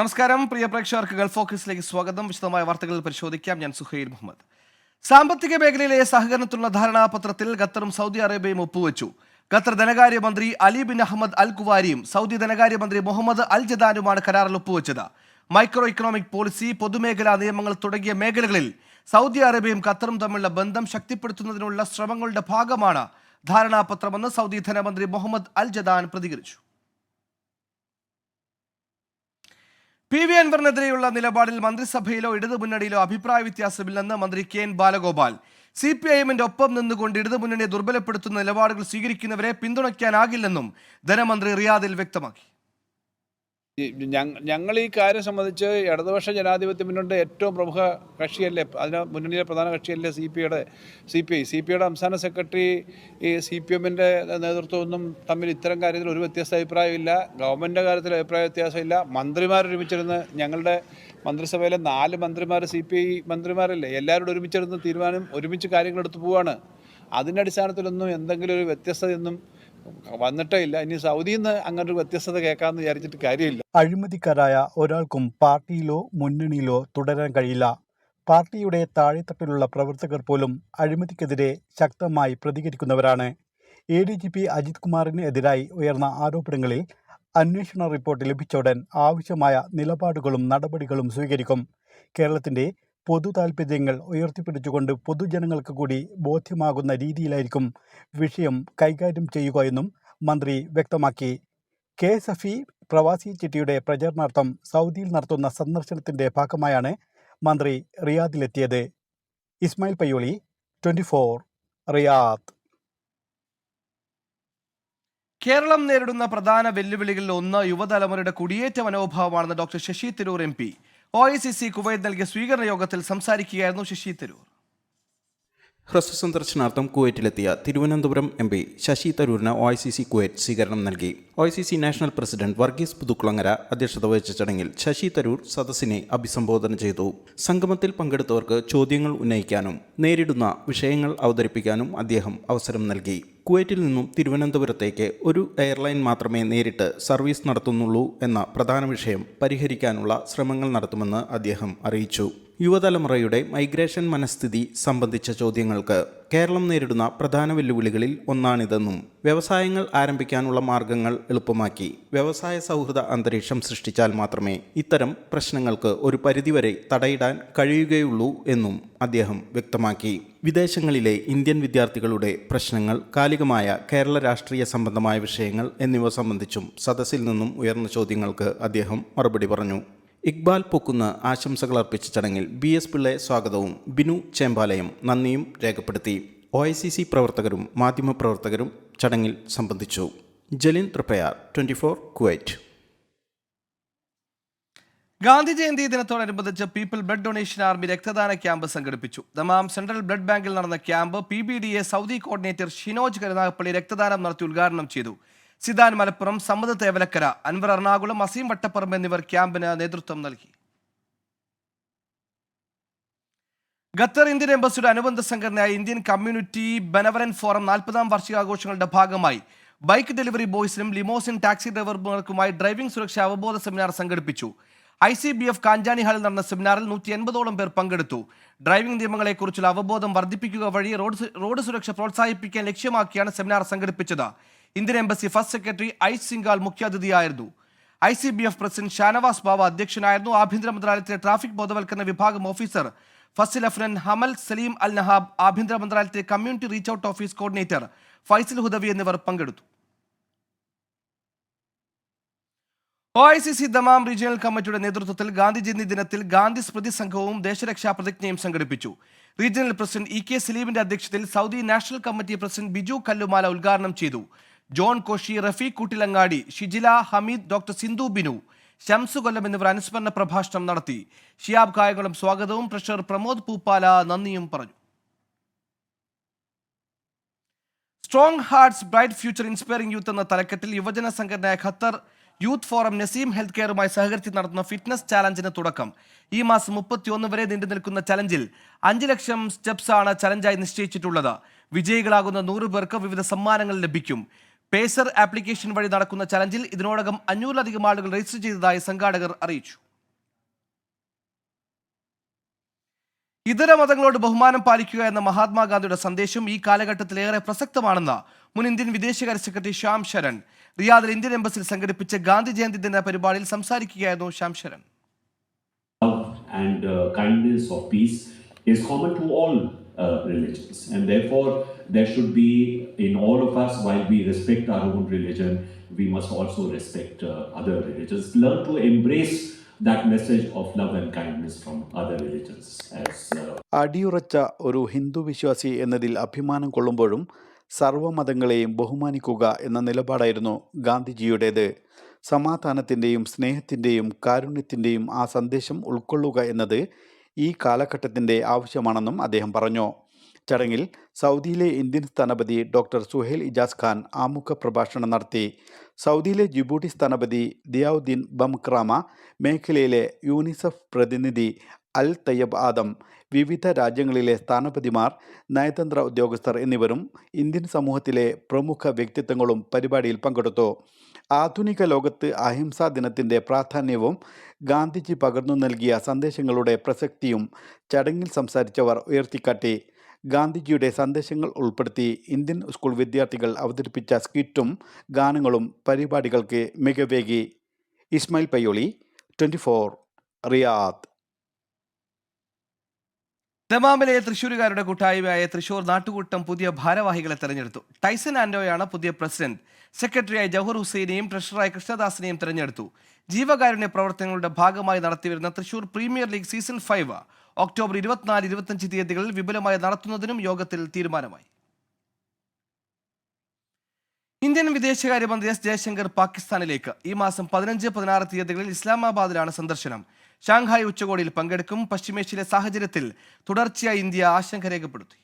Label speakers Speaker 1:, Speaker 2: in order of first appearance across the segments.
Speaker 1: നമസ്കാരം. പ്രിയ പ്രേക്ഷകർക്ക് ഗൾഫ് ഫോക്കസിലേക്ക് സ്വാഗതം. വിശദമായ വാർത്തകൾ പരിശോധിക്കാം. ഞാൻ സുഹൈൽ മുഹമ്മദ്. സാമ്പത്തിക മേഖലയിലെ സഹകരണത്തിനുള്ള ധാരണാപത്രത്തിൽ ഖത്തറും സൗദി അറേബ്യയും ഒപ്പുവെച്ചു. ഖത്തർ ധനകാര്യമന്ത്രി അലി ബിൻ അഹമ്മദ് അൽ കുവാരിയും സൗദി ധനകാര്യമന്ത്രി മുഹമ്മദ് അൽ ജദാനുമാണ് കരാറിൽ ഒപ്പുവെച്ചത്. മൈക്രോ ഇക്കണോമിക് പോളിസി പൊതുമേഖലാ നിയമങ്ങൾ തുടങ്ങിയ മേഖലകളിൽ സൗദി അറേബ്യയും ഖത്തറും തമ്മിലുള്ള ബന്ധം ശക്തിപ്പെടുത്തുന്നതിനുള്ള ശ്രമങ്ങളുടെ ഭാഗമാണ് ധാരണാപത്രമെന്ന് സൗദി ധനമന്ത്രി മുഹമ്മദ് അൽ ജദാൻ പ്രതികരിച്ചു. പി വി അൻവറിനെതിരെയുള്ള നിലപാടിൽ മന്ത്രിസഭയിലോ ഇടതുമുന്നണിയിലോ അഭിപ്രായ വ്യത്യാസമില്ലെന്ന് മന്ത്രി K N Balagopal. C P I എമ്മിന്റെ ഒപ്പം നിന്നുകൊണ്ട് ഇടതുമുന്നണിയെ ദുർബലപ്പെടുത്തുന്ന നിലപാടുകൾ സ്വീകരിക്കുന്നവരെ പിന്തുണയ്ക്കാനാകില്ലെന്നും ധനമന്ത്രി റിയാദിൽ വ്യക്തമാക്കി.
Speaker 2: ഞങ്ങൾ ഈ കാര്യം സംബന്ധിച്ച് ഇടതുപക്ഷ ജനാധിപത്യ മുന്നണിയുടെ ഏറ്റവും പ്രമുഖ കക്ഷിയല്ലേ അതിന് മുന്നണിയിലെ പ്രധാന കക്ഷിയല്ലേ സി പി ഐയുടെ C P I C P ഐയുടെ സംസ്ഥാന സെക്രട്ടറി ഈ സി പി എമ്മിന്റെ നേതൃത്വമൊന്നും തമ്മിൽ ഇത്തരം കാര്യത്തിൽ ഒരു വ്യത്യസ്ത അഭിപ്രായമില്ല. ഗവൺമെന്റിന്റെ കാര്യത്തിൽ അഭിപ്രായ വ്യത്യാസമില്ല. മന്ത്രിമാർ ഒരുമിച്ചിരുന്ന് ഞങ്ങളുടെ മന്ത്രിസഭയിലെ നാല് മന്ത്രിമാർ സി പി ഐ മന്ത്രിമാരല്ലേ എല്ലാവരോടും ഒരുമിച്ചിരുന്ന് തീരുമാനം ഒരുമിച്ച് കാര്യങ്ങൾ എടുത്തു പോവാണ്. അതിന്റെ അടിസ്ഥാനത്തിലൊന്നും എന്തെങ്കിലും ഒരു വ്യത്യസ്തതയൊന്നും വന്നിട്ടേ ഇല്ല. ഇനി സൗദിയിൽ നിന്ന് അങ്ങനെ ഒരു വ്യത്യസ്തത കേൾക്കാമെന്ന് വിചാരിച്ചിട്ട് കാര്യമില്ല.
Speaker 3: അഴിമതിക്കാരായ ഒരാൾക്കും പാർട്ടിയിലോ മുന്നണിയിലോ തുടരാൻ കഴിയില്ല. പാർട്ടിയുടെ താഴെത്തട്ടിലുള്ള പ്രവർത്തകർ പോലും അഴിമതിക്കെതിരെ ശക്തമായി പ്രതികരിക്കുന്നവരാണ്. A D G P Ajith കുമാറിന് എതിരായി ഉയർന്ന ആരോപണങ്ങളിൽ അന്വേഷണ റിപ്പോർട്ട് ലഭിച്ച ഉടൻ ആവശ്യമായ നിലപാടുകളും നടപടികളും സ്വീകരിക്കും. കേരളത്തിന്റെ പൊതു ഉയർത്തിപ്പിടിച്ചുകൊണ്ട് പൊതുജനങ്ങൾക്ക് കൂടി ബോധ്യമാകുന്ന രീതിയിലായിരിക്കും വിഷയം കൈകാര്യം ചെയ്യുക എന്നും മന്ത്രി വ്യക്തമാക്കി. കെ. സഫി പ്രവാസി ചിട്ടിയുടെ പ്രചരണാർത്ഥം സൗദിയിൽ നടത്തുന്ന സന്ദർശനത്തിന്റെ ഭാഗമായാണ് മന്ത്രി റിയാദിലെത്തിയത്. Ismail Payyoli twenty four Riyadh.
Speaker 1: Keralam നേരിടുന്ന പ്രധാന വെല്ലുവിളികളിൽ ഒന്ന് യുവതലമുറയുടെ കുടിയേറ്റ മനോഭാവമാണെന്ന് doctor Shashi Tharoor M P. O I C C Kuwait നൽകിയ സ്വീകരണ യോഗത്തിൽ സംസാരിക്കുകയായിരുന്നു ശശി തരൂർ.
Speaker 4: ഹ്രസ്വ സന്ദർശനാർത്ഥം കുവൈറ്റിലെത്തിയ Thiruvananthapuram M P Shashi തരൂരിന് O I C C Kuwait സ്വീകരണം നൽകി. O I C C national president Varghese Puthukulangara അധ്യക്ഷത വഹിച്ച ചടങ്ങിൽ ശശി തരൂർ സദസ്സിനെ അഭിസംബോധന ചെയ്തു. സംഗമത്തിൽ പങ്കെടുത്തവർക്ക് ചോദ്യങ്ങൾ ഉന്നയിക്കാനും നേരിടുന്ന വിഷയങ്ങൾ അവതരിപ്പിക്കാനും അദ്ദേഹം അവസരം നൽകി. കുവൈറ്റിൽ നിന്നും തിരുവനന്തപുരത്തേക്ക് ഒരു എയർലൈൻ മാത്രമേ നേരിട്ട് സർവീസ് നടത്തുന്നുള്ളൂ എന്ന പ്രധാന വിഷയം പരിഹരിക്കാനുള്ള ശ്രമങ്ങൾ നടത്തുമെന്ന് അദ്ദേഹം അറിയിച്ചു. യുവതലമുറയുടെ മൈഗ്രേഷൻ മനസ്ഥിതി സംബന്ധിച്ച ചോദ്യങ്ങൾക്ക് കേരളം നേരിടുന്ന പ്രധാന വെല്ലുവിളികളിൽ ഒന്നാണിതെന്നും വ്യവസായങ്ങൾ ആരംഭിക്കാനുള്ള മാർഗങ്ങൾ എളുപ്പമാക്കി വ്യവസായ സൗഹൃദ അന്തരീക്ഷം സൃഷ്ടിച്ചാൽ മാത്രമേ ഇത്തരം പ്രശ്നങ്ങൾക്ക് ഒരു പരിധിവരെ തടയിടാൻ കഴിയുകയുള്ളൂ എന്നും അദ്ദേഹം വ്യക്തമാക്കി. വിദേശങ്ങളിലെ ഇന്ത്യൻ വിദ്യാർത്ഥികളുടെ പ്രശ്നങ്ങൾ കാലികമായ കേരള രാഷ്ട്രീയ സംബന്ധമായ വിഷയങ്ങൾ എന്നിവ സംബന്ധിച്ചും സദസ്സിൽ നിന്നും ഉയർന്ന ചോദ്യങ്ങൾക്ക് അദ്ദേഹം മറുപടി പറഞ്ഞു. ഇക്ബാൽ പൊക്കുന്ന് ആശംസകൾ അർപ്പിച്ച ചടങ്ങിൽ ബി എസ് പിള്ളയെ സ്വാഗതവും ബിനു ചേമ്പാലയും നന്ദിയും രേഖപ്പെടുത്തി. ഒ ഐ സി സി പ്രവർത്തകരും മാധ്യമപ്രവർത്തകരും ചടങ്ങിൽ സംബന്ധിച്ചു. Jaleen Triprayar twenty four Kuwait.
Speaker 1: Gandhi Jayanti ദിനത്തോടനുബന്ധിച്ച് പീപ്പിൾ ബ്ലഡ് ഡൊണേഷൻ ആർമി രക്തദാന ക്യാമ്പ് സംഘടിപ്പിച്ചു. ദമാം സെൻട്രൽ ബ്ലഡ് ബാങ്കിൽ നടന്ന camp P B D A Saudi coordinator Shinoj Karunagappally രക്തദാനം നടത്തി ഉദ്ഘാടനം ചെയ്തു. സിദാൻ മലപ്പുറം സമ്മത തേവലക്കര അൻവർ എറണാകുളം അസീം വട്ടപ്പറമ്പ് എന്നിവർ ക്യാമ്പിന് നേതൃത്വം നൽകി. ഖത്തർ ഇന്ത്യൻ എംബസിയുടെ അനുബന്ധ സംഘടനയായ ഇന്ത്യൻ കമ്മ്യൂണിറ്റി ബെനവലൻ ഫോറം നാൽപ്പതാം വാർഷികാഘോഷങ്ങളുടെ ഭാഗമായി ബൈക്ക് ഡെലിവറി ബോയ്സിനും ലിമോസിൻ ടാക്സി ഡ്രൈവർമാർക്കുമായി ഡ്രൈവിംഗ് സുരക്ഷാ അവബോധ സെമിനാർ സംഘടിപ്പിച്ചു. I C B F Kanchani ഹാളിൽ നടന്ന സെമിനാറിൽ നൂറ്റി എൺപതോളം പേർ പങ്കെടുത്തു. ഡ്രൈവിംഗ് നിയമങ്ങളെക്കുറിച്ചുള്ള അവബോധം വർദ്ധിപ്പിക്കുക വഴി റോഡ് റോഡ് സുരക്ഷ പ്രോത്സാഹിപ്പിക്കാൻ ലക്ഷ്യമാക്കിയാണ് സെമിനാർ സംഘടിപ്പിച്ചത്. Indian embassy first secretary I Singhal മുഖ്യാതിഥിയായിരുന്നു. I C B F president Shanavas Bava അധ്യക്ഷനായിരുന്നു. ആഭ്യന്തര മന്ത്രാലയത്തിലെ ട്രാഫിക് ബോധവൽക്കരണ വിഭാഗം officer first lieutenant Hamal Salim Al Nahab ആഭ്യന്തര മന്ത്രാലയത്തിലെ community reach out office coordinator Faisal Hudawi എന്നിവർ പങ്കെടുത്തു. O I C C Dammam regional കമ്മിറ്റിയുടെ നേതൃത്വത്തിൽ ഗാന്ധി ജയന്തി ദിനത്തിൽ ഗാന്ധി സ്മൃതി സംഘവും ദേശരക്ഷാ പ്രതിജ്ഞയും സംഘടിപ്പിച്ചു. റീജിയണൽ പ്രസിഡന്റ് ഇ കെ സലീമിന്റെ അധ്യക്ഷതയിൽ Saudi national committee president Biju Kallumala ഉദ്ഘാടനം ചെയ്തു. ജോൺ കോഷി റഫീഖ് കൂട്ടിലങ്ങാടി ഷിജില ഹമീദ് ഡോക്ടർ സിന്ധു ബിനു ശംസു കൊല്ലം എന്നിവർ അനുസ്മരണ പ്രഭാഷണം നടത്തി. ഷിയാബ് കായകുളം സ്വാഗതവും. പ്രഷർ പ്രമോദ് പൂപ്പാല നന്ദിയും പറഞ്ഞു. Strong hearts bright future inspiring youth എന്ന തലക്കെട്ടിൽ യുവജന സംഘടനയായ Qatar youth forum Naseem health കെയറുമായി സഹകരിച്ച് നടത്തുന്ന ഫിറ്റ്നസ് ചാലഞ്ചിന് തുടക്കം. ഈ മാസം മുപ്പത്തിയൊന്ന് വരെ നീണ്ടു നിൽക്കുന്ന ചലഞ്ചിൽ അഞ്ച് ലക്ഷം സ്റ്റെപ്സാണ് ചലഞ്ചായി നിശ്ചയിച്ചിട്ടുള്ളത്. വിജയികളാകുന്ന നൂറ് പേർക്ക് വിവിധ സമ്മാനങ്ങൾ ലഭിക്കും. പേസർ ആപ്ലിക്കേഷൻ വഴി നടക്കുന്ന ചലഞ്ചിൽ ഇതിനോടകം അഞ്ഞൂറിലധികം ആളുകൾ രജിസ്റ്റർ ചെയ്തതായി സംഘാടകർ അറിയിച്ചു. ഇതര മതങ്ങളോട് ബഹുമാനം പാലിക്കുക എന്ന മഹാത്മാഗാന്ധിയുടെ സന്ദേശം ഈ കാലഘട്ടത്തിൽ ഏറെ പ്രസക്തമാണെന്ന് മുൻ ഇന്ത്യൻ വിദേശകാര്യ സെക്രട്ടറി ശ്യാം ശരൺ റിയാദിൽ ഇന്ത്യൻ എംബസിൽ സംഘടിപ്പിച്ച ഗാന്ധി ജയന്തി ദിന പരിപാടിയിൽ സംസാരിക്കുകയായിരുന്നു Shyam Sharan
Speaker 5: love and uh, kindness of peace is common to all uh, religions and therefore there should be in all of us while we respect our own religion we must also respect uh, other religions learn to embrace that message of love and kindness from other religions as uh,
Speaker 3: അടിയുറച്ച ഒരു ഹിന്ദു വിശ്വാസി എന്നതിൽ അഭിമാനം കൊള്ളുമ്പോഴും സർവമതങ്ങളെയും ബഹുമാനിക്കുക എന്ന നിലപാടായിരുന്നു ഗാന്ധിജിയുടേത്. സമാധാനത്തിന്റെയും സ്നേഹത്തിന്റെയും കാരുണ്യത്തിന്റെയും ആ സന്ദേശം ഉൾക്കൊള്ളുക എന്നത് ഈ കാലഘട്ടത്തിന്റെ ആവശ്യമാണെന്നും അദ്ദേഹം പറഞ്ഞു. ചടങ്ങിൽ സൗദിയിലെ ഇന്ത്യൻ സ്ഥാനപതി ഡോക്ടർ സുഹേൽ ഇജാസ് ഖാൻ ആമുഖ പ്രഭാഷണം നടത്തി. സൗദിയിലെ ജിബൂട്ടി സ്ഥാനപതി ദിയാവുദ്ദീൻ ബംക്രാമ മേഖലയിലെ യൂണിസെഫ് പ്രതിനിധി അൽ തയ്യബ് ആദം വിവിധ രാജ്യങ്ങളിലെ സ്ഥാനപതിമാർ നയതന്ത്ര ഉദ്യോഗസ്ഥർ എന്നിവരും ഇന്ത്യൻ സമൂഹത്തിലെ പ്രമുഖ വ്യക്തിത്വങ്ങളും പരിപാടിയിൽ പങ്കെടുത്തു. ആധുനിക ലോകത്ത് അഹിംസാ ദിനത്തിന്റെ പ്രാധാന്യവും ഗാന്ധിജി പകർന്നു നൽകിയ സന്ദേശങ്ങളുടെ പ്രസക്തിയും ചടങ്ങിൽ സംസാരിച്ചവർ ഉയർത്തിക്കാട്ടി. ഗാന്ധിജിയുടെ സന്ദേശങ്ങൾ ഉൾപ്പെടുത്തി ഇന്ത്യൻ സ്കൂൾ വിദ്യാർത്ഥികൾ അവതരിപ്പിച്ച സ്കിറ്റും ഗാനങ്ങളും പരിപാടികൾക്ക് മികവേകി. Ismail Payyoli twenty Riyadh.
Speaker 1: ദമാമിലെ തൃശ്ശൂരുകാരുടെ കൂട്ടായ്മയായ തൃശൂർ നാട്ടുകൂട്ടം പുതിയ ഭാരവാഹികളെ തെരഞ്ഞെടുത്തു. ടൈസൺ ആൻഡോയാണ് പുതിയ പ്രസിഡന്റ്. സെക്രട്ടറിയായി ജവഹർ ഹുസൈനെയും ട്രഷററായി കൃഷ്ണദാസിനെയും തെരഞ്ഞെടുത്തു. ജീവകാരുണ്യ പ്രവർത്തനങ്ങളുടെ ഭാഗമായി നടത്തിവരുന്ന Thrissur premier league season five October ഇരുപത്തിനാല് ഇരുപത്തഞ്ച് തീയതികളിൽ വിപുലമായി നടത്തുന്നതിനും യോഗത്തിൽ തീരുമാനമായി. ഇന്ത്യൻ വിദേശകാര്യമന്ത്രി എസ് ജയശങ്കർ പാകിസ്ഥാനിലേക്ക്. ഈ മാസം പതിനഞ്ച് പതിനാറ് തീയതികളിൽ ഇസ്ലാമാബാദിലാണ് സന്ദർശനം. ഷാങ്ഹായ് ഉച്ചകോടിയിൽ പങ്കെടുക്കും. പശ്ചിമേഷ്യയിലെ സാഹചര്യത്തിൽ തുടർച്ചയായി ഇന്ത്യ ആശങ്ക രേഖപ്പെടുത്തി.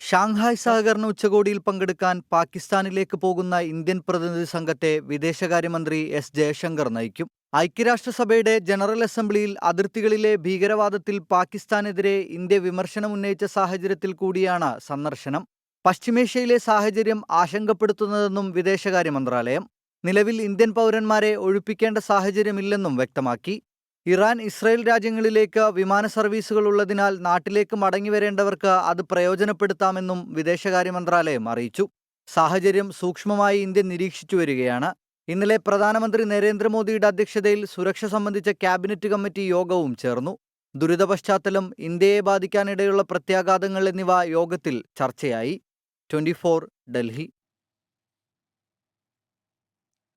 Speaker 6: ഷാങ്ഹായ് സഹകരണ ഉച്ചകോടിയിൽ പങ്കെടുക്കാൻ പാകിസ്ഥാനിലേക്ക് പോകുന്ന ഇന്ത്യൻ പ്രതിനിധി സംഘത്തെ വിദേശകാര്യമന്ത്രി എസ് ജയശങ്കർ നയിക്കും. ഐക്യരാഷ്ട്രസഭയുടെ ജനറൽ അസംബ്ലിയിൽ അതിർത്തികളിലെ ഭീകരവാദത്തിൽ പാകിസ്ഥാനെതിരെ ഇന്ത്യ വിമർശനം ഉന്നയിച്ച സാഹചര്യത്തിൽ കൂടിയാണ് സന്ദർശനം. പശ്ചിമേഷ്യയിലെ സാഹചര്യം ആശങ്കപ്പെടുത്തുന്നതെന്നും വിദേശകാര്യ മന്ത്രാലയം. നിലവിൽ ഇന്ത്യൻ പൗരന്മാരെ ഒഴിപ്പിക്കേണ്ട സാഹചര്യമില്ലെന്നും വ്യക്തമാക്കി. ഇറാൻ ഇസ്രായേൽ രാജ്യങ്ങളിലേക്ക് വിമാന സർവീസുകൾ ഉള്ളതിനാൽ നാട്ടിലേക്ക് മടങ്ങിവരേണ്ടവർക്ക് അത് പ്രയോജനപ്പെടുത്താമെന്നും വിദേശകാര്യ മന്ത്രാലയം അറിയിച്ചു. സാഹചര്യം സൂക്ഷ്മമായി ഇന്ത്യ നിരീക്ഷിച്ചു വരികയാണ്. ഇന്നലെ പ്രധാനമന്ത്രി നരേന്ദ്രമോദിയുടെ അധ്യക്ഷതയിൽ സുരക്ഷ സംബന്ധിച്ച ക്യാബിനറ്റ് കമ്മിറ്റി യോഗവും ചേർന്നു. ദുരിത പശ്ചാത്തലം ഇന്ത്യയെ ബാധിക്കാനിടയുള്ള പ്രത്യാഘാതങ്ങൾ എന്നിവ യോഗത്തിൽ ചർച്ചയായി. ട്വന്റി ഡൽഹി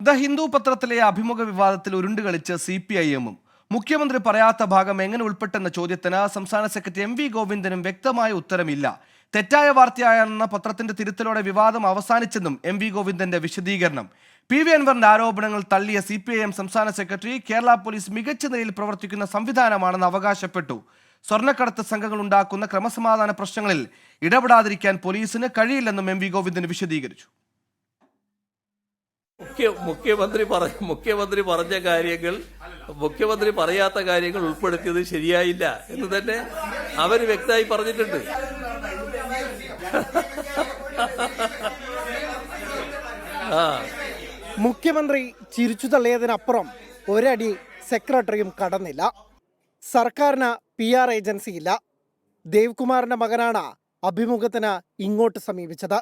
Speaker 1: ദ ഹിന്ദു പത്രത്തിലെ അഭിമുഖ വിവാദത്തിൽ ഉരുണ്ടുകളിച്ച് സി പി ഐ എമ്മും. മുഖ്യമന്ത്രി പറയാത്ത ഭാഗം എങ്ങനെ ഉൾപ്പെട്ടെന്ന ചോദ്യത്തിന് സംസ്ഥാന സെക്രട്ടറി എം വി ഗോവിന്ദനും വ്യക്തമായ ഉത്തരമില്ല. തെറ്റായ വാർത്തയായെന്ന പത്രത്തിന്റെ തിരുത്തലോടെ വിവാദം അവസാനിച്ചെന്നും എം വി ഗോവിന്ദന്റെ വിശദീകരണം. പി വി അൻവറിന്റെ ആരോപണങ്ങൾ തള്ളിയ സി പി ഐ എം സംസ്ഥാന സെക്രട്ടറി കേരള പോലീസ് മികച്ച നിലയിൽ പ്രവർത്തിക്കുന്ന സംവിധാനമാണെന്ന് അവകാശപ്പെട്ടു. സ്വർണക്കടത്ത് സംഘങ്ങൾ ഉണ്ടാക്കുന്ന ക്രമസമാധാന പ്രശ്നങ്ങളിൽ ഇടപെടാതിരിക്കാൻ പോലീസിന് കഴിയില്ലെന്നും എം വി ഗോവിന്ദൻ വിശദീകരിച്ചു.
Speaker 7: മുഖ്യ മുഖ്യമന്ത്രി പറ മുഖ്യമന്ത്രി പറഞ്ഞ കാര്യങ്ങൾ മുഖ്യമന്ത്രി പറയാത്ത കാര്യങ്ങൾ ഉൾപ്പെടുത്തിയത് ശരിയായില്ല എന്ന് തന്നെ അവർ വ്യക്തമായി പറഞ്ഞിട്ടുണ്ട്. ആ.
Speaker 8: മുഖ്യമന്ത്രി ചിരിച്ചു തള്ളിയതിനപ്പുറം ഒരടി സെക്രട്ടറിയും കടന്നില്ല. സർക്കാരിന് പി ആർ ഏജൻസി ഇല്ല ദേവ്കുമാറിന്റെ മകനാണ് അഭിമുഖത്തിന് ഇങ്ങോട്ട് സമീപിച്ചത്.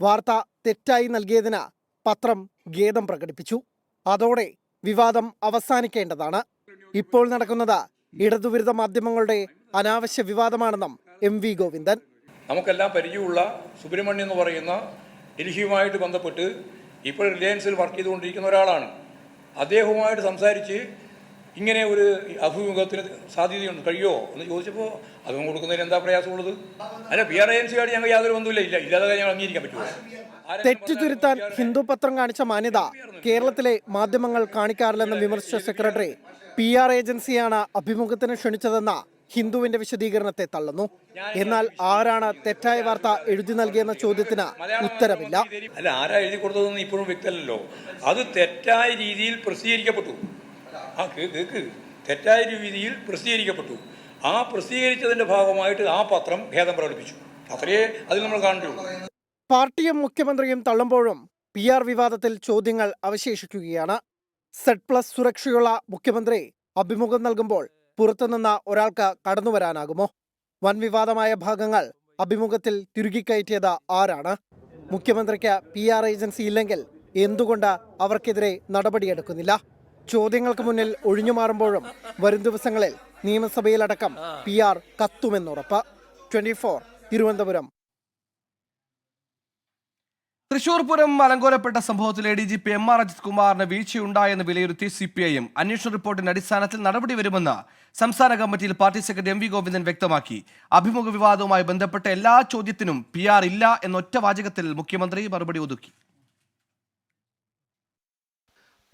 Speaker 8: വാർത്ത തെറ്റായി നൽകിയതിന് പത്രം ഖേദം പ്രകടിപ്പിച്ചു. അതോടെ വിവാദം അവസാനിക്കേണ്ടതാണ്. ഇപ്പോൾ നടക്കുന്നത് ഇടതുവിരുദ്ധ മാധ്യമങ്ങളുടെ അനാവശ്യ വിവാദമാണെന്നും എം വി ഗോവിന്ദൻ.
Speaker 9: നമുക്കെല്ലാം പരിചയമുള്ള സുബ്രഹ്മണ്യം എന്ന് പറയുന്ന ഡൽഹിയുമായിട്ട് ബന്ധപ്പെട്ട് ഇപ്പോൾ റിലയൻസിൽ വർക്ക് ചെയ്തുകൊണ്ടിരിക്കുന്ന ഒരാളാണ്. അദ്ദേഹവുമായിട്ട് സംസാരിച്ച് ഇങ്ങനെ ഒരു അഭിമുഖത്തിന് സാധ്യതയുണ്ട്. കഴിയോ? എന്ന് ചോദിച്ചപ്പോൾ അതും കൊടുക്കുന്നതിന് എന്താ പ്രയാസമുള്ളത്? അല്ല പി ആർ ഏജൻസിയായിട്ട് ഞങ്ങൾ യാതൊരു ബന്ധമില്ല ഇല്ല ഇല്ലാതെ ഞങ്ങൾ അംഗീകരിക്കാൻ പറ്റുമോ
Speaker 8: തെറ്റു തിരുത്താൻ ഹിന്ദു പത്രം കാണിച്ച മാന്യത കേരളത്തിലെ മാധ്യമങ്ങൾ കാണിക്കാറില്ലെന്ന് വിമർശിച്ച സെക്രട്ടറി പി ആർ ഏജൻസിയാണ് അഭിമുഖത്തിന് ക്ഷണിച്ചതെന്ന ഹിന്ദുവിന്റെ വിശദീകരണത്തെ തള്ളുന്നു. എന്നാൽ ആരാണ് തെറ്റായ വാർത്ത എഴുതി നൽകിയെന്ന ചോദ്യത്തിന് ഉത്തരമില്ല.
Speaker 9: അല്ല ആരാ എഴുതി കൊടുത്തതെന്ന് ഇപ്പോഴും വ്യക്തമല്ലല്ലോ. അത് തെറ്റായ രീതിയിൽ പ്രസിദ്ധീകരിക്കപ്പെട്ടു. ആ കേക്ക് തെറ്റായ രീതിയിൽ പ്രസിദ്ധീകരിക്കപ്പെട്ടു. ആ പ്രസിദ്ധീകരിച്ചതിന്റെ ഭാഗമായിട്ട് ആ പത്രം ഭേദം പ്രകടിപ്പിച്ചു. അത്രയേ അതിൽ നമ്മൾ കാണുകയുള്ളൂ.
Speaker 8: പാർട്ടിയും മുഖ്യമന്ത്രിയും തള്ളുമ്പോഴും പി ആർ വിവാദത്തിൽ ചോദ്യങ്ങൾ അവശേഷിക്കുകയാണ്. സെഡ് പ്ലസ് സുരക്ഷയുള്ള മുഖ്യമന്ത്രി അഭിമുഖം നൽകുമ്പോൾ പുറത്തുനിന്ന ഒരാൾക്ക് കടന്നുവരാനാകുമോ വൻ വിവാദമായ ഭാഗങ്ങൾ അഭിമുഖത്തിൽ തിരുകിക്കയറ്റിയത് ആരാണ്? മുഖ്യമന്ത്രിക്ക് പി ആർ ഏജൻസി ഇല്ലെങ്കിൽ എന്തുകൊണ്ട് അവർക്കെതിരെ നടപടിയെടുക്കുന്നില്ല? ചോദ്യങ്ങൾക്ക് മുന്നിൽ ഒഴിഞ്ഞുമാറുമ്പോഴും വരും ദിവസങ്ങളിൽ നിയമസഭയിലടക്കം P R കത്തുമെന്നുറപ്പ്. Twenty four Thiruvananthapuram.
Speaker 1: Thrissur Pooram അലങ്കോലപ്പെട്ട സംഭവത്തിൽ A D G P M R Ajith കുമാറിന് വീഴ്ചയുണ്ടായെന്ന് വിലയിരുത്തി സി പി ഐ എം അന്വേഷണ റിപ്പോർട്ടിന്റെ അടിസ്ഥാനത്തിൽ നടപടി വരുമെന്ന് സംസ്ഥാന കമ്മിറ്റിയിൽ party secretary M V Govindan വ്യക്തമാക്കി. അഭിമുഖ വിവാദവുമായി ബന്ധപ്പെട്ട എല്ലാ ചോദ്യത്തിനും പി ആർ ഇല്ല എന്നൊറ്റ വാചകത്തിൽ മുഖ്യമന്ത്രി മറുപടി ഒതുക്കി.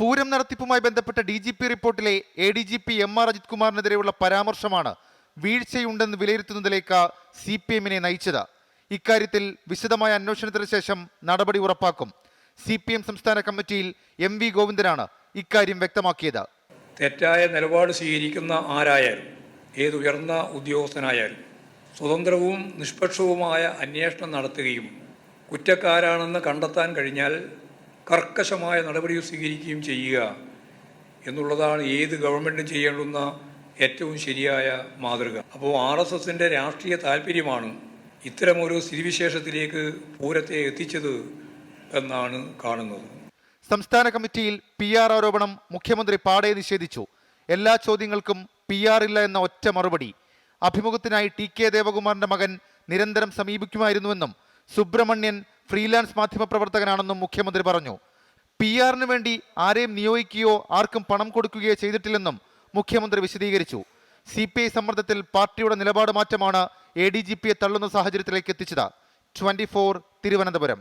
Speaker 10: പൂരം നടത്തിപ്പുമായി ബന്ധപ്പെട്ട ഡി ജി പി റിപ്പോർട്ടിലെ A D G P M R Ajith കുമാറിനെതിരെയുള്ള പരാമർശമാണ് വീഴ്ചയുണ്ടെന്ന് വിലയിരുത്തുന്നതിലേക്ക് സി പി എമ്മിനെ നയിച്ചത്. ഇക്കാര്യത്തിൽ വിശദമായ അന്വേഷണത്തിന് ശേഷം നടപടി ഉറപ്പാക്കും. സി പി എം സംസ്ഥാന കമ്മിറ്റിയിൽ എം വി ഗോവിന്ദനാണ് ഇക്കാര്യം വ്യക്തമാക്കിയത്.
Speaker 9: തെറ്റായ നിലപാട് സ്വീകരിക്കുന്ന ആരായാലും ഏതുയർന്ന ഉദ്യോഗസ്ഥനായാലും സ്വതന്ത്രവും നിഷ്പക്ഷവുമായ അന്വേഷണം നടത്തുകയും കുറ്റക്കാരാണെന്ന് കണ്ടെത്താൻ കഴിഞ്ഞാൽ കർക്കശമായ നടപടി സ്വീകരിക്കുകയും ചെയ്യുക എന്നുള്ളതാണ് ഏത് ഗവൺമെന്റും ചെയ്യേണ്ടുന്ന ഏറ്റവും ശരിയായ മാതൃക. അപ്പോൾ ആർ എസ് എസിന്റെ രാഷ്ട്രീയ താല്പര്യമാണ് ഇത്തരമൊരു സ്ഥിതിവിശേഷത്തിലേക്ക് പൂരത്തെ എത്തിച്ചത് എന്നാണ് കാണുന്നത്.
Speaker 10: സംസ്ഥാന കമ്മിറ്റിയിൽ പി ആർ ആരോപണം മുഖ്യമന്ത്രി പാടെ നിഷേധിച്ചു. എല്ലാ ചോദ്യങ്ങൾക്കും പി ആർ ഇല്ല എന്ന ഒറ്റ മറുപടി. അഭിമുഖത്തിനായി ടി കെ ദേവകുമാറിന്റെ മകൻ നിരന്തരം സമീപിക്കുമായിരുന്നുവെന്നും സുബ്രഹ്മണ്യൻ ഫ്രീലാൻസ് മാധ്യമപ്രവർത്തകനാണെന്നും മുഖ്യമന്ത്രി പറഞ്ഞു. പി ആറിന് വേണ്ടി ആരെയും നിയോഗിക്കുകയോ ആർക്കും പണം കൊടുക്കുകയോ ചെയ്തിട്ടില്ലെന്നും മുഖ്യമന്ത്രി വിശദീകരിച്ചു. സി പി ഐ സമ്മർദ്ദത്തിൽ പാർട്ടിയുടെ നിലപാട് മാറ്റമാണ് എ ഡി ജി പിയെ തള്ളുന്ന സാഹചര്യത്തിലേക്ക് എത്തിച്ചത്. Twenty four Thiruvananthapuram.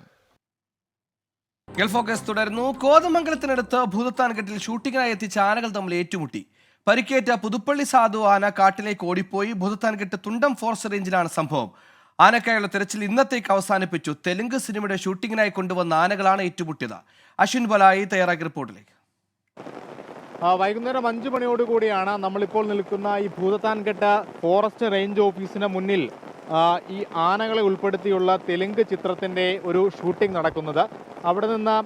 Speaker 1: Gulf focus തുടരുന്നു. കോതമംഗലത്തിനടുത്ത് ഭൂതത്താൻകെട്ടിൽ ഷൂട്ടിങ്ങിനായി എത്തിച്ച ആനകൾ തമ്മിൽ ഏറ്റുമുട്ടി. പരിക്കേറ്റ പുതുപ്പള്ളി സാധു ആന കാട്ടിലേക്ക് ഓടിപ്പോയി. ഭൂതത്താൻകെട്ട് തുണ്ടം ഫോറസ്റ്റ് റേഞ്ചിലാണ് സംഭവം. ആനക്കായുള്ള തെരച്ചിൽ ഇന്നത്തേക്ക് അവസാനിപ്പിച്ചു. തെലുങ്ക് സിനിമയുടെ ഷൂട്ടിങ്ങിനായി കൊണ്ടുവന്ന ആനകളാണ് ഏറ്റുമുട്ടിയത്. അശ്വിൻ ബലായി തയ്യാറാക്കിയ റിപ്പോർട്ടിലേക്ക്.
Speaker 11: വൈകുന്നേരം അഞ്ചു മണിയോടുകൂടിയാണ് നമ്മളിപ്പോൾ നിൽക്കുന്ന ഈ ഭൂതത്താൻകെട്ട ഫോറസ്റ്റ് റേഞ്ച് ഓഫീസിന് മുന്നിൽ ഈ ആനകളെ ഉൾപ്പെടുത്തിയുള്ള തെലുങ്ക് ചിത്രത്തിന്റെ ഒരു ഷൂട്ടിംഗ് നടക്കുന്നത്. അവിടെ നിന്ന്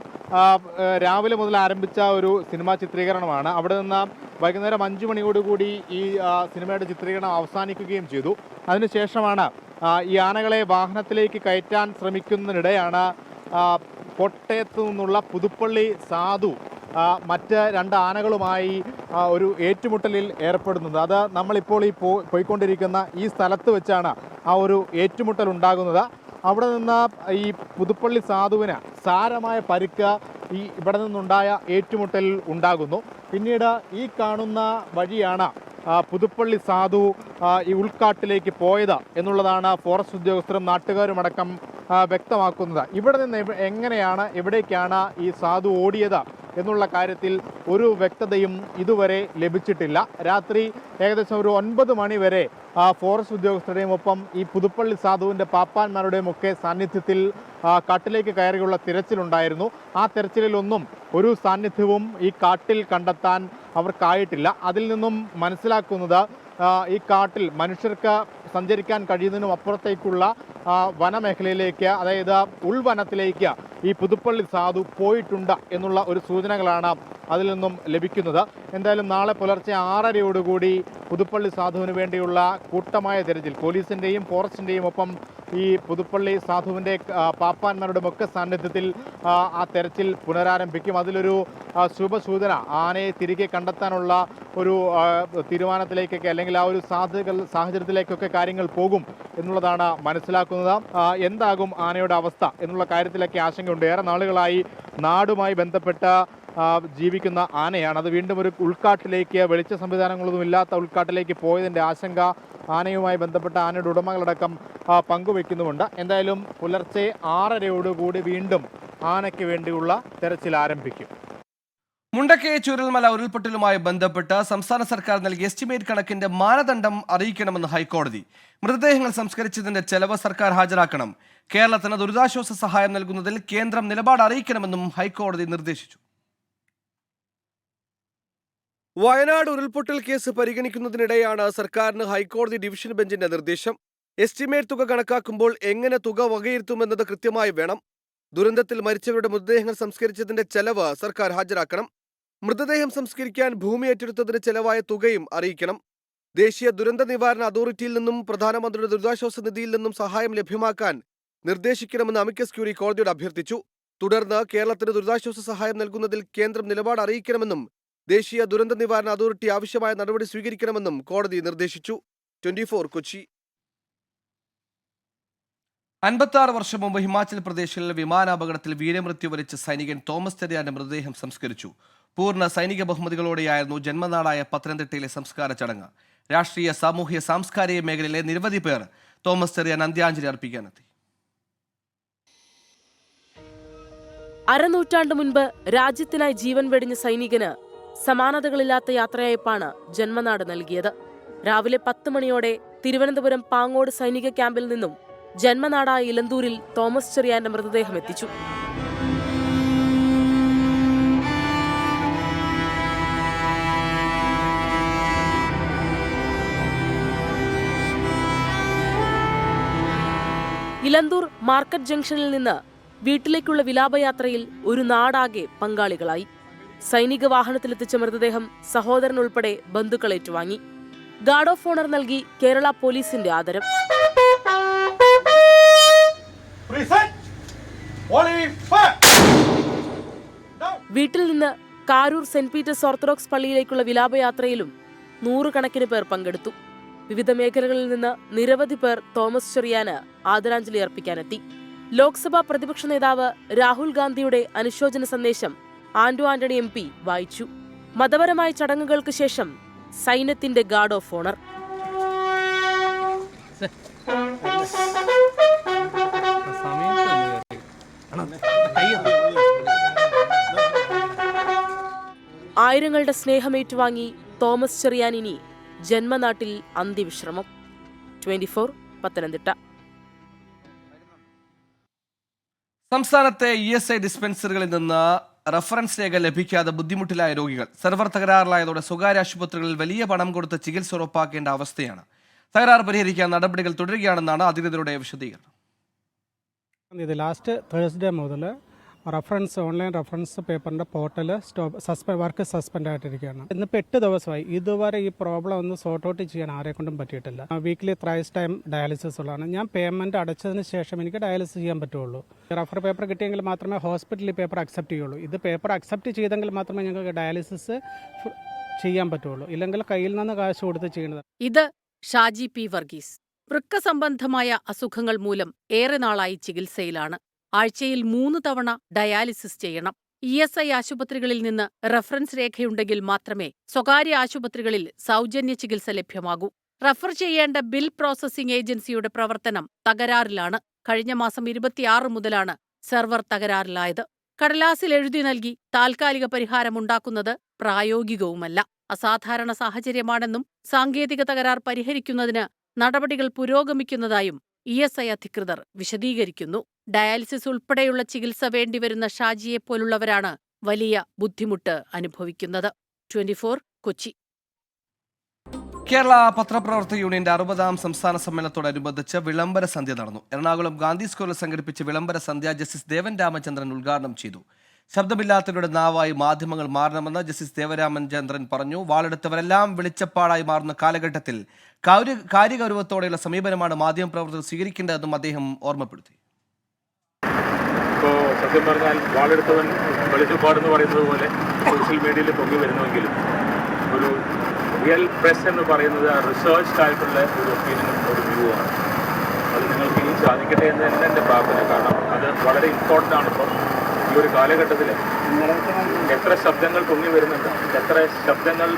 Speaker 11: രാവിലെ മുതൽ ആരംഭിച്ച ഒരു സിനിമാ ചിത്രീകരണമാണ്. അവിടെ നിന്ന് വൈകുന്നേരം അഞ്ചു മണിയോടുകൂടി ഈ സിനിമയുടെ ചിത്രീകരണം അവസാനിക്കുകയും ചെയ്തു. അതിനുശേഷമാണ് ഈ ആനകളെ വാഹനത്തിലേക്ക് കയറ്റാൻ ശ്രമിക്കുന്നതിനിടെയാണ് കോട്ടയത്തു നിന്നുള്ള പുതുപ്പള്ളി സാധു മറ്റ് രണ്ട് ആനകളുമായി ഒരു ഏറ്റുമുട്ടലിൽ ഏർപ്പെടുന്നത്. അത് നമ്മളിപ്പോൾ ഈ പോ പോയിക്കൊണ്ടിരിക്കുന്ന ഈ സ്ഥലത്ത് വെച്ചാണ് ആ ഒരു ഏറ്റുമുട്ടൽ ഉണ്ടാകുന്നത്. അവിടെ നിന്ന് ഈ പുതുപ്പള്ളി സാധുവിന് സാരമായ പരുക്ക് ഈ ഇവിടെ നിന്നുണ്ടായ ഏറ്റുമുട്ടലിൽ ഉണ്ടാകുന്നു. പിന്നീട് ഈ കാണുന്ന വഴിയാണ് പുതുപ്പള്ളി സാധു ഈ ഉൾക്കാട്ടിലേക്ക് പോയത് എന്നുള്ളതാണ് ഫോറസ്റ്റ് ഉദ്യോഗസ്ഥരും നാട്ടുകാരുമടക്കം വ്യക്തമാക്കുന്നത്. ഇവിടെ നിന്ന് എങ്ങനെയാണ് എവിടേക്കാണ് ഈ സാധു ഓടിയത് എന്നുള്ള കാര്യത്തിൽ ഒരു വ്യക്തതയും ഇതുവരെ ലഭിച്ചിട്ടില്ല. രാത്രി ഏകദേശം ഒരു ഒൻപത് മണി വരെ ഫോറസ്റ്റ് ഉദ്യോഗസ്ഥരുടെയും ഒപ്പം ഈ പുതുപ്പള്ളി സാധുവിന്റെ പാപ്പാന്മാരുടെയും ഒക്കെ സാന്നിധ്യത്തിൽ കാട്ടിലേക്ക് കയറിയുള്ള തിരച്ചിലുണ്ടായിരുന്നു. ആ തിരച്ചിലൊന്നും ഒരു സാന്നിധ്യവും ഈ കാട്ടിൽ കണ്ടെത്താൻ അവർക്കായിട്ടില്ല. അതിൽ നിന്നും മനസ്സിലാക്കുന്നത് ഈ കാട്ടിൽ മനുഷ്യർക്ക് സഞ്ചരിക്കാൻ കഴിയുന്നതിനും അപ്പുറത്തേക്കുള്ള വനമേഖലയിലേക്ക് അതായത് ഉൾവനത്തിലേക്ക് ഈ പുതുപ്പള്ളി സാധു പോയിട്ടുണ്ട് എന്നുള്ള ഒരു സൂചനകളാണ് അതിൽ നിന്നും ലഭിക്കുന്നത്. എന്തായാലും നാളെ പുലർച്ചെ ആറരയോടുകൂടി പുതുപ്പള്ളി സാധുവിന് വേണ്ടിയുള്ള കൂട്ടമായ തെരച്ചിൽ പോലീസിന്റെയും ഫോറസ്റ്റിന്റെയും ഒപ്പം ഈ പുതുപ്പള്ളി സാധുവിന്റെ പാപ്പാന്മാരുടെ ഒക്കെ സാന്നിധ്യത്തിൽ ആ, തെരച്ചിൽ പുനരാരംഭിക്കും. അതിലൊരു ശുഭസൂചന ആനയെ തിരികെ കണ്ടെത്താനുള്ള ഒരു തീരുമാനത്തിലേക്കൊക്കെ അല്ലെങ്കിൽ ആ ഒരു സാധ്യതകൾ സാഹചര്യത്തിലേക്കൊക്കെ കാര്യങ്ങൾ പോകും എന്നുള്ളതാണ് മനസ്സിലാക്കുന്നത്. എന്താകും ആനയുടെ അവസ്ഥ എന്നുള്ള കാര്യത്തിലൊക്കെ ആശങ്കയുണ്ട്. ഏറെ നാളുകളായി നാടുമായി ബന്ധപ്പെട്ട ജീവിക്കുന്ന ആനയാണ്. അത് വീണ്ടും ഒരു ഉൾക്കാട്ടിലേക്ക് വെളിച്ച സംവിധാനങ്ങളൊന്നും ഇല്ലാത്ത ഉൾക്കാട്ടിലേക്ക് പോയതിന്റെ ആശങ്ക ആനയുമായി ബന്ധപ്പെട്ട ആനയുടെ ഉടമകളടക്കം പങ്കുവയ്ക്കുന്നുമുണ്ട് എന്തായാലും പുലർച്ചെ ആറരയോടുകൂടി വീണ്ടും ആനയ്ക്ക് വേണ്ടിയുള്ള തെരച്ചിൽ ആരംഭിക്കും.
Speaker 1: മുണ്ടക്കയെ ചുരൽമല ഉരുൾപൊട്ടലുമായി ബന്ധപ്പെട്ട് സംസ്ഥാന സർക്കാർ നൽകിയ എസ്റ്റിമേറ്റ് കണക്കിന്റെ മാനദണ്ഡം അറിയിക്കണമെന്ന് ഹൈക്കോടതി. മൃതദേഹങ്ങൾ സംസ്കരിച്ചതിന്റെ ചെലവ് സർക്കാർ ഹാജരാക്കണം. കേരളത്തിന് ദുരിതാശ്വാസ സഹായം നൽകുന്നതിൽ കേന്ദ്രം നിലപാട് അറിയിക്കണമെന്നും ഹൈക്കോടതി നിർദ്ദേശിച്ചു. വയനാട് ഉരുൾപൊട്ടൽ കേസ് പരിഗണിക്കുന്നതിനിടെയാണ് സർക്കാരിന് ഹൈക്കോടതി ഡിവിഷൻ ബെഞ്ചിന്റെ നിർദ്ദേശം. എസ്റ്റിമേറ്റ് തുക കണക്കാക്കുമ്പോൾ എങ്ങനെ തുക വകയിരുത്തുമെന്നത് കൃത്യമായി വേണം. ദുരന്തത്തിൽ മരിച്ചവരുടെ മൃതദേഹങ്ങൾ സംസ്കരിച്ചതിന്റെ ചെലവ് സർക്കാർ ഹാജരാക്കണം. മൃതദേഹം സംസ്കരിക്കാൻ ഭൂമി ഏറ്റെടുത്തതിന് ചെലവായ തുകയും അറിയിക്കണം.
Speaker 12: ദേശീയ ദുരന്ത നിവാരണ അതോറിറ്റിയിൽ നിന്നും പ്രധാനമന്ത്രിയുടെ ദുരിതാശ്വാസ നിധിയിൽ നിന്നും സഹായം ലഭ്യമാക്കാൻ നിർദ്ദേശിക്കണമെന്ന് അമിക്കസ് ക്യൂറി കോടതിയോട് അഭ്യർത്ഥിച്ചു. തുടർന്ന് കേരളത്തിന് ദുരിതാശ്വാസ സഹായം നൽകുന്നതിൽ കേന്ദ്രം നിലപാട് അറിയിക്കണമെന്നും ദേശീയ ദുരന്ത നിവാരണ അതോറിറ്റി ആവശ്യമായ നടപടി സ്വീകരിക്കണമെന്നും കോടതി നിർദ്ദേശിച്ചു. ട്വന്റി കൊച്ചി.
Speaker 1: അൻപത്തി ആറ് വർഷം മുമ്പ് ഹിമാചൽ പ്രദേശിൽ വിമാനാപകടത്തിൽ വീരമൃത്യു വരിച്ച സൈനികൻ തോമസ് തെരിയാന്റെ മൃതദേഹം സംസ്കരിച്ചു. പൂർണ സൈനിക ബഹുമതികളോടെയായിരുന്നു ജന്മനാടായ പത്തനംതിട്ടയിലെ സംസ്കാര ചടങ്ങ്. രാഷ്ട്രീയ സാമൂഹ്യ സാംസ്കാരിക മേഖലയിലെ നിരവധി പേർ തോമസ് തെറിയാൻ അന്ത്യാഞ്ജലി അർപ്പിക്കാനെത്തി.
Speaker 13: അരനൂറ്റാണ്ട് മുൻപ് രാജ്യത്തിനായി ജീവൻ വെടിഞ്ഞ സൈനികന് സമാനതകളില്ലാത്ത യാത്രയയപ്പാണ് ജന്മനാട് നൽകിയത്. രാവിലെ പത്ത് മണിയോടെ തിരുവനന്തപുരം പാങ്ങോട് സൈനിക ക്യാമ്പിൽ നിന്നും ജന്മനാടായ ഇലന്തൂരിൽ തോമസ് ചെറിയാന്റെ മൃതദേഹം എത്തിച്ചു. ഇലന്തൂർ മാർക്കറ്റ് ജംഗ്ഷനിൽ നിന്ന് വീട്ടിലേക്കുള്ള വിലാപയാത്രയിൽ ഒരു നാടാകെ പങ്കാളികളായി. സൈനിക വാഹനത്തിലെത്തിച്ച മൃതദേഹം സഹോദരൻ ഉൾപ്പെടെ ബന്ധുക്കൾ ഏറ്റുവാങ്ങി ഗാർഡ് ഓഫ് ഓണർ നൽകി കേരള പോലീസിന്റെ ആദരം. വീട്ടിൽ നിന്ന് കാരൂർ സെന്റ് പീറ്റേഴ്സ് ഓർത്തഡോക്സ് പള്ളിയിലേക്കുള്ള വിലാപയാത്രയിലും നൂറുകണക്കിന് പേർ പങ്കെടുത്തു. വിവിധ മേഖലകളിൽ നിന്ന് നിരവധി പേർ തോമസ് ചെറിയാന് ആദരാഞ്ജലി അർപ്പിക്കാനെത്തി. ലോക്സഭാ പ്രതിപക്ഷ നേതാവ് രാഹുൽ ഗാന്ധിയുടെ അനുശോചന സന്ദേശം ആന്റോ ആന്റണി എം പി വായിച്ചു. മതപരമായ ചടങ്ങുകൾക്ക് ശേഷം സൈന്യത്തിന്റെ ഗാർഡ് ഓഫ് ഓണർ. ആയിരങ്ങളുടെ സ്നേഹമേറ്റുവാങ്ങി തോമസ് ചെറിയാനിനി ജന്മനാട്ടിൽ അന്ത്യവിശ്രമം. Twenty four Pathanamthitta.
Speaker 1: സംസ്ഥാനത്തെ ഇ എസ് ഐ ഡിസ്പെൻസറികളിൽ നിന്ന് റഫറൻസ് രേഖ ലഭിക്കാതെ ബുദ്ധിമുട്ടിലായ രോഗികൾ. സെർവർ തകരാറിലായതോടെ സ്വകാര്യ ആശുപത്രികളിൽ വലിയ പണം കൊടുത്ത് ചികിത്സ ഉറപ്പാക്കേണ്ട അവസ്ഥയാണ്. തകരാർ പരിഹരിക്കാൻ നടപടികൾ തുടരുകയാണെന്നാണ് അധികൃതരുടെ വിശദീകരണം.
Speaker 14: ഇത് ലാസ്റ്റ് തേഴ്സ്ഡേ മുതൽ റഫറൻസ് ഓൺലൈൻ റഫറൻസ് പേപ്പറിന്റെ portal stop suspend work suspend ആയിട്ടിരിക്കുകയാണ്. ഇന്നിപ്പോൾ എട്ട് ദിവസമായി. ഇതുവരെ ഈ പ്രോബ്ലം ഒന്ന് സോർട്ട് ഔട്ട് ചെയ്യാൻ ആരെ കൊണ്ടും പറ്റിയിട്ടില്ല. വീക്കിലി ത്രൈസ് ടൈം ഡയാലിസിസ് ഉള്ളതാണ്. ഞാൻ പേയ്മെന്റ് അടച്ചതിന് ശേഷം എനിക്ക് ഡയാലിസിസ് ചെയ്യാൻ പറ്റുള്ളൂ. റഫർ പേപ്പർ കിട്ടിയെങ്കിൽ മാത്രമേ ഹോസ്പിറ്റലിൽ പേപ്പർ അക്സെപ്റ്റ് ചെയ്യുള്ളൂ. ഇത് പേപ്പർ അക്സെപ്റ്റ് ചെയ്തെങ്കിൽ മാത്രമേ ഞങ്ങൾക്ക് ഡയാലിസിസ് ചെയ്യാൻ പറ്റുള്ളൂ. ഇല്ലെങ്കിൽ കയ്യിൽ നിന്ന് കാശ് കൊടുത്ത് ചെയ്യുന്നത്.
Speaker 15: ഇത് ഷാജി പി വർഗീസ്. വൃക്ക സംബന്ധമായ അസുഖങ്ങൾ മൂലം ഏറെ നാളായി ചികിത്സയിലാണ്. ആഴ്ചയിൽ മൂന്ന് തവണ ഡയാലിസിസ് ചെയ്യണം. ഇ എസ് ഐ ആശുപത്രികളിൽ നിന്ന് റഫറൻസ് രേഖയുണ്ടെങ്കിൽ മാത്രമേ സ്വകാര്യ ആശുപത്രികളിൽ സൗജന്യ ചികിത്സ ലഭ്യമാകൂ. റഫർ ചെയ്യേണ്ട ബിൽ പ്രോസസിംഗ് ഏജൻസിയുടെ പ്രവർത്തനം തകരാറിലാണ്. കഴിഞ്ഞ മാസം ഇരുപത്തിയാറ് മുതലാണ് സെർവർ തകരാറിലായത്. കടലാസിൽ എഴുതി നൽകി താൽക്കാലിക പരിഹാരമുണ്ടാക്കുന്നത് പ്രായോഗികവുമല്ല. അസാധാരണ സാഹചര്യമാണെന്നും സാങ്കേതിക തകരാർ പരിഹരിക്കുന്നതിന് നടപടികൾ പുരോഗമിക്കുന്നതായും ഇ എസ് ഐ അധികൃതർ വിശദീകരിക്കുന്നു. ഡയാലിസിസ് ഉൾപ്പെടെയുള്ള ചികിത്സ വേണ്ടിവരുന്ന ഷാജിയെപ്പോലുള്ളവരാണ് വലിയ ബുദ്ധിമുട്ട് അനുഭവിക്കുന്നത്. ട്വന്റിഫോർ കൊച്ചി.
Speaker 1: കേരള പത്രപ്രവർത്തക യൂണിയന്റെ അറുപതാം സംസ്ഥാന സമ്മേളനത്തോടനുബന്ധിച്ച് വിളംബര സന്ധ്യ നടന്നു. എറണാകുളം ഗാന്ധി സ്കൂളിൽ സംഘടിപ്പിച്ച വിളംബര സന്ധ്യ ജസ്റ്റിസ് ദേവൻ രാമചന്ദ്രൻ ഉദ്ഘാടനം ചെയ്തു. ശബ്ദമില്ലാത്തവരുടെ നാവായി മാധ്യമങ്ങൾ മാറണമെന്ന് ജസ്റ്റിസ് ദേവരാമൻ ചന്ദ്രൻ പറഞ്ഞു. വാളെടുത്തവരെല്ലാം വെളിച്ചപ്പാടായി മാറുന്ന കാലഘട്ടത്തിൽ കാര്യ കാര്യഗൗരവത്തോടെയുള്ള സമീപനമാണ് മാധ്യമ മാധ്യമപ്രവർത്തകർ സ്വീകരിക്കേണ്ടതെന്നും അദ്ദേഹം ഓർമ്മപ്പെടുത്തി.
Speaker 16: ഇപ്പോൾ സത്യം പറഞ്ഞാൽ വാളെടുത്തവൻ വെളിച്ചപ്പാടെന്ന് പറയുന്നത് പോലെ സോഷ്യൽ മീഡിയയിൽ പൊങ്ങി വരുന്നുവെങ്കിലും ഒരു റിയൽ പ്രസ് എന്ന് പറയുന്നത് റിസർച്ച്ഡ് ആയിട്ടുള്ള ഒരു ഒപ്പീനിയനും ഒരു ആണ്. അത് നിങ്ങൾക്ക് ഇനി സാധിക്കട്ടെ എന്ന് തന്നെ എന്റെ പ്രാർത്ഥന കാരണം. അത് വളരെ ഇമ്പോർട്ടന്റ് ആണ്. ഇപ്പോൾ ഈ ഒരു കാലഘട്ടത്തിൽ എത്ര ശബ്ദങ്ങൾ പൊങ്ങി വരുന്നുണ്ട് എത്ര ശബ്ദങ്ങൾ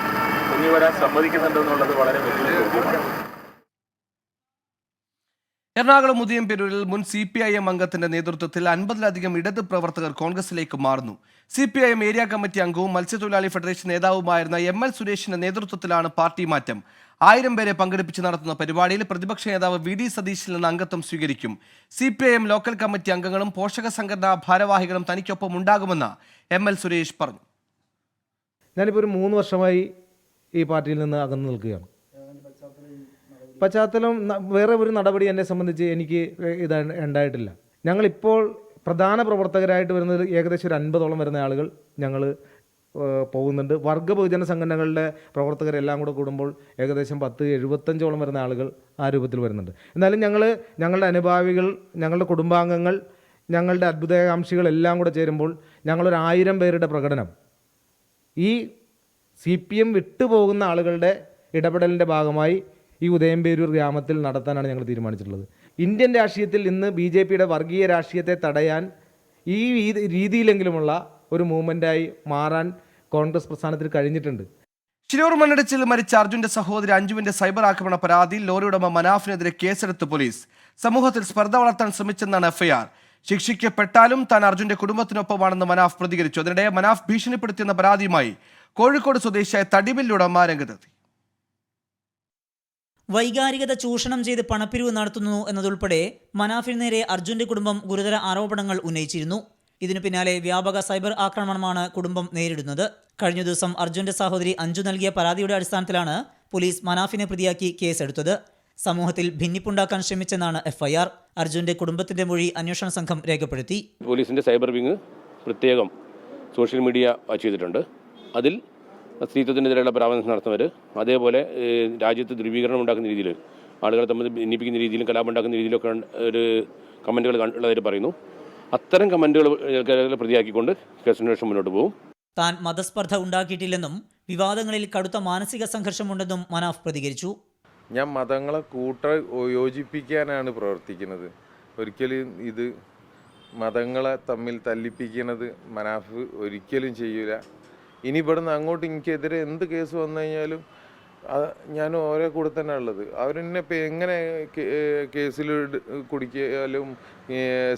Speaker 16: പൊങ്ങി വരാൻ സമ്മതിക്കുന്നുണ്ടെന്നുള്ളത് വളരെ വലിയ ചോദ്യമാണ്.
Speaker 1: എറണാകുളം മുതിയംപേരൂരിൽ മുൻ സി പി ഐ എം അംഗത്തിന്റെ നേതൃത്വത്തിൽ അൻപതിലധികം ഇടത് പ്രവർത്തകർ കോൺഗ്രസിലേക്ക് മാറുന്നു. C P I M area committee അംഗവും മത്സ്യത്തൊഴിലാളി ഫെഡറേഷൻ നേതാവുമായിരുന്ന എം എൽ സുരേഷിന്റെ നേതൃത്വത്തിലാണ് പാർട്ടി മാറ്റം. ആയിരം പേരെ പങ്കെടുപ്പിച്ച് നടത്തുന്ന പരിപാടിയിൽ പ്രതിപക്ഷ നേതാവ് വി ഡി സതീശിൽ നിന്ന് അംഗത്വം സ്വീകരിക്കും. C P I M local committee അംഗങ്ങളും പോഷക സംഘടനാ ഭാരവാഹികളും തനിക്കൊപ്പം ഉണ്ടാകുമെന്ന് എം എൽ സുരേഷ് പറഞ്ഞു.
Speaker 17: ഞാനിപ്പോൾ ഒരു മൂന്ന് വർഷമായി ഈ പാർട്ടിയിൽ നിന്ന് അകന്നു നിൽക്കുകയാണ്. പശ്ചാത്തലം വേറെ ഒരു നടപടി എന്നെ സംബന്ധിച്ച് എനിക്ക് ഇത് ഉണ്ടായിട്ടില്ല. ഞങ്ങളിപ്പോൾ പ്രധാന പ്രവർത്തകരായിട്ട് വരുന്നത് ഏകദേശം ഒരു അൻപതോളം വരുന്ന ആളുകൾ ഞങ്ങൾ പോകുന്നുണ്ട്. വർഗ ബഹുജന സംഘടനകളുടെ പ്രവർത്തകരെല്ലാം കൂടെ കൂടുമ്പോൾ ഏകദേശം പത്ത് എഴുപത്തഞ്ചോളം വരുന്ന ആളുകൾ ആ രൂപത്തിൽ വരുന്നുണ്ട്. എന്നാലും ഞങ്ങൾ ഞങ്ങളുടെ അനുഭാവികൾ ഞങ്ങളുടെ കുടുംബാംഗങ്ങൾ ഞങ്ങളുടെ അത്ഭുതകാംക്ഷികൾ എല്ലാം കൂടെ ചേരുമ്പോൾ ഞങ്ങളൊരു ആയിരം പേരുടെ പ്രകടനം. ഈ സി പി എം വിട്ടുപോകുന്ന ആളുകളുടെ ഇടപെടലിന്റെ ഭാഗമായി ഈ ഉദയംപേരൂർ ഗ്രാമത്തിൽ നടത്താനാണ് ഞങ്ങൾ തീരുമാനിച്ചിട്ടുള്ളത്. ഇന്ത്യൻ രാഷ്ട്രീയത്തിൽ ഇന്ന് ബി ജെ പിയുടെ വർഗീയ രാഷ്ട്രീയത്തെ തടയാൻ ഈ രീതി- രീതിയിലെങ്കിലുമുള്ള ഒരു മൂവ്മെന്റായി മാറാൻ കോൺഗ്രസ് പ്രസ്ഥാനത്തിന് കഴിഞ്ഞിട്ടുണ്ട്.
Speaker 1: ശിരൂർ മണ്ണിടിച്ചിൽ മരിച്ച അർജുന്റെ സഹോദരി അഞ്ജുവിന്റെ സൈബർ ആക്രമണ പരാതിയിൽ ലോറി ഉടമ മനാഫിനെതിരെ കേസെടുത്ത് പോലീസ്. സമൂഹത്തിൽ സ്പർദ്ധ വളർത്താൻ ശ്രമിച്ചെന്നാണ് എഫ്ഐആർ. ശിക്ഷിക്കപ്പെട്ടാലും താൻ അർജുന്റെ കുടുംബത്തിനൊപ്പമാണെന്ന് മനാഫ് പ്രതികരിച്ചു. അതിനിടെ മനാഫ് ഭീഷണിപ്പെടുത്തിയെന്ന പരാതിയുമായി കോഴിക്കോട് സ്വദേശിയായ തടിമില്ലുടമ രംഗത്തെത്തി.
Speaker 18: വൈകാരികത ചൂഷണം ചെയ്ത് പണപ്പിരിവ് നടത്തുന്നു എന്നതുൾപ്പെടെ മനാഫിന് നേരെ അർജുന്റെ കുടുംബം ഗുരുതര ആരോപണങ്ങൾ ഉന്നയിച്ചിരുന്നു. ഇതിനു പിന്നാലെ വ്യാപക സൈബർ ആക്രമണമാണ് കുടുംബം നേരിടുന്നത്. കഴിഞ്ഞ ദിവസം അർജുന്റെ സഹോദരി അഞ്ജു നൽകിയ പരാതിയുടെ അടിസ്ഥാനത്തിലാണ് പോലീസ് മനാഫിനെ പ്രതിയാക്കി കേസെടുത്തത്. സമൂഹത്തിൽ ഭിന്നിപ്പുണ്ടാക്കാൻ ശ്രമിച്ചെന്നാണ് എഫ്ഐആർ. അർജുന്റെ കുടുംബത്തിന്റെ മൊഴി അന്വേഷണ സംഘം രേഖപ്പെടുത്തി.
Speaker 19: പോലീസിന്റെ സൈബർ വിങ് പ്രത്യേകം സോഷ്യൽ മീഡിയ ചെയ്തിട്ടുണ്ട്. അതിൽ സ്ത്രീത്വത്തിനെതിരെയുള്ള പരാമർശം നടത്തുന്നവർ അതേപോലെ രാജ്യത്ത് ധ്രുവീകരണം ഉണ്ടാക്കുന്ന രീതിയിൽ ആളുകളെ തമ്മിൽ ഭിന്നിപ്പിക്കുന്ന രീതിയിലും കലാപം ഉണ്ടാക്കുന്ന രീതിയിലൊക്കെ ഒരു കമന്റുകൾ ഉള്ളതായിട്ട് പറയുന്നു. അത്തരം കമന്റുകൾ പ്രതിയാക്കിക്കൊണ്ട് കേസന്വേഷണം മുന്നോട്ട് പോകും.
Speaker 18: താൻ മതസ്പർദ്ധ ഉണ്ടാക്കിയിട്ടില്ലെന്നും വിവാദങ്ങളിൽ കടുത്ത മാനസിക സംഘർഷമുണ്ടെന്നും മനാഫ് പ്രതികരിച്ചു.
Speaker 20: ഞാൻ മതങ്ങളെ കൂട്ട യോജിപ്പിക്കാനാണ് പ്രവർത്തിക്കുന്നത്. ഒരിക്കലും ഇത് മതങ്ങളെ തമ്മിൽ തല്ലിപ്പിക്കുന്നത് മനാഫ് ഒരിക്കലും ചെയ്യൂല. ഇനി ഇവിടുന്ന് അങ്ങോട്ട് എനിക്കെതിരെ എന്ത് കേസ് വന്നു കഴിഞ്ഞാലും ഞാൻ ഓരോ കൂടെ തന്നെ ഉള്ളത്. അവരെന്നെ ഇപ്പം എങ്ങനെ കേസിൽ കുടിക്കാലും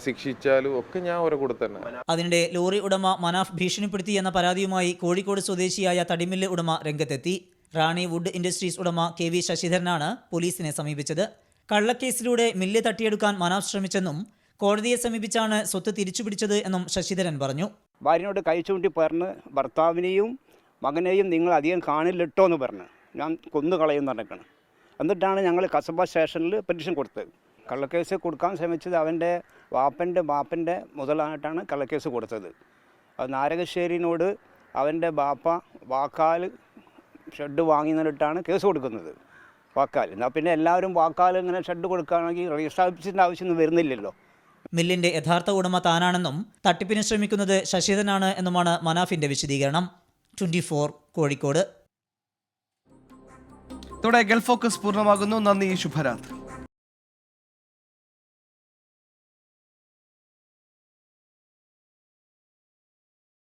Speaker 20: ശിക്ഷിച്ചാലും ഒക്കെ ഞാൻ ഓരോ കൂടെ തന്നെ
Speaker 18: അതിനിടെ ലോറി ഉടമ മനാഫ് ഭീഷണിപ്പെടുത്തി എന്ന പരാതിയുമായി കോഴിക്കോട് സ്വദേശിയായ തടിമില്ല് ഉടമ രംഗത്തെത്തി. റാണി വുഡ് ഇൻഡസ്ട്രീസ് ഉടമ കെ വി ശശിധരനാണ് പോലീസിനെ സമീപിച്ചത്. കള്ളക്കേസിലൂടെ മില്ല് തട്ടിയെടുക്കാൻ മനാഫ് ശ്രമിച്ചെന്നും കോടതിയെ സമീപിച്ചാണ് സ്വത്ത് തിരിച്ചുപിടിച്ചത് എന്നും ശശിധരൻ പറഞ്ഞു.
Speaker 21: ഭാര്യനോട് കൈ ചൂണ്ടി പറഞ്ഞ് ഭർത്താവിനെയും മകനെയും നിങ്ങൾ അധികം കാണില്ലട്ടോ എന്ന് പറഞ്ഞ്. ഞാൻ കൊന്നു കളയും നടക്കണം എന്നിട്ടാണ് ഞങ്ങൾ കസബ സ്റ്റേഷനിൽ പെറ്റീഷൻ കൊടുത്തത്. കള്ളക്കേസ് കൊടുക്കാൻ ശ്രമിച്ചത് അവന്റെ വാപ്പന്റെ ബാപ്പന്റെ മുതലായിട്ടാണ് കള്ളക്കേസ് കൊടുത്തത്. അത് നാരകശ്ശേരിനോട് അവന്റെ ബാപ്പ വാക്കാൽ ഷെഡ് വാങ്ങി നിന്നിട്ടാണ് കേസ് കൊടുക്കുന്നത്. വാക്കാൽ എന്നാൽ പിന്നെ എല്ലാവരും വാക്കാൽ ഇങ്ങനെ ഷെഡ് കൊടുക്കുകയാണെങ്കിൽ ഓഫീസിന്റെ ആവശ്യമൊന്നും വരുന്നില്ലല്ലോ.
Speaker 18: മില്ലിന്റെ യഥാർത്ഥ ഉടമ താനാണെന്നും തട്ടിപ്പിന് ശ്രമിക്കുന്നത് ശശിധരനാണ് എന്നുമാണ് മനാഫിന്റെ വിശദീകരണം. ട്വന്റി കോഴിക്കോട്.
Speaker 1: ഇതോടെ ഗൾഫ് ഫോക്കസ് പൂർണമാകുന്നു. നന്ദി ശുഭരാത്രി.